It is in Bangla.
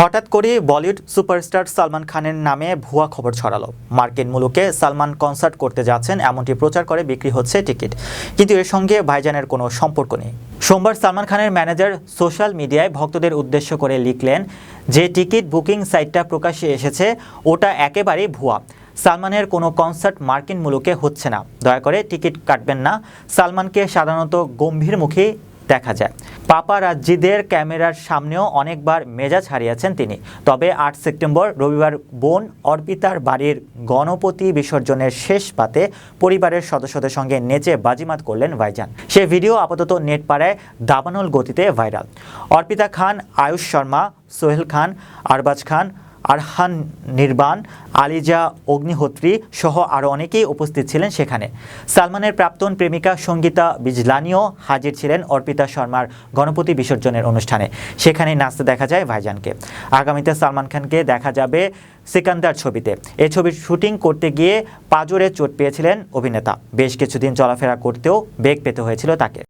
হঠাৎ করে বলিউড সুপারস্টার সালমান খানের নামে ভুয়া খবর ছড়ালো। মার্কিন মুলুকে সালমান কনসার্ট করতে যাচ্ছেন এমনটি প্রচার করে বিক্রি হচ্ছে টিকিট। কিন্তু এর সঙ্গে ভাইজানের কোনো সম্পর্ক নেই। সোমবার সালমান খানের ম্যানেজার সোশ্যাল মিডিয়ায় ভক্তদের উদ্দেশ্য করে লিখলেন, যে টিকিট বুকিং সাইটটা প্রকাশ্যে এসেছে, ওটা একেবারেই ভুয়া। সালমানের কোনো কনসার্ট মার্কিন মুলুকে হচ্ছে না। দয়া করে টিকিট কাটবেন না। সালমানকে সাধারণত গম্ভীর মুখে দেখা যায়। পাপারাজ্জিদের ক্যামেরার সামনেও অনেকবার মেজাজ হারিয়েছেন তিনি। তবে আট সেপ্টেম্বর রবিবার বোন অর্পিতার বাড়ির গণপতি বিসর্জনের শেষ পাতে পরিবারের সদস্যদের সঙ্গে নেচে বাজিমাত করলেন ভাইজান। সে ভিডিও আপাতত নেট পাড়ায় দাবানল গতিতে ভাইরাল। অর্পিতা খান, আয়ুষ শর্মা, সোহেল খান, আরবাজ খান আরহান নির্বাণ, আলিজা অগ্নিহোত্রী সহ আরও অনেকেই উপস্থিত ছিলেন সেখানে। সালমানের প্রাক্তন প্রেমিকা সঙ্গীতা বিজলানিও হাজির ছিলেন অর্পিতা শর্মার গণপতি বিসর্জনের অনুষ্ঠানে। সেখানে নাচতে দেখা যায় ভাইজানকে। আগামীতে সালমান খানকে দেখা যাবে সিকান্দার ছবিতে। এ ছবির শুটিং করতে গিয়ে পাজরে চোট পেয়েছিলেন অভিনেতা। বেশ কিছুদিন চলাফেরা করতেও বেগ পেতে হয়েছিল তাকে।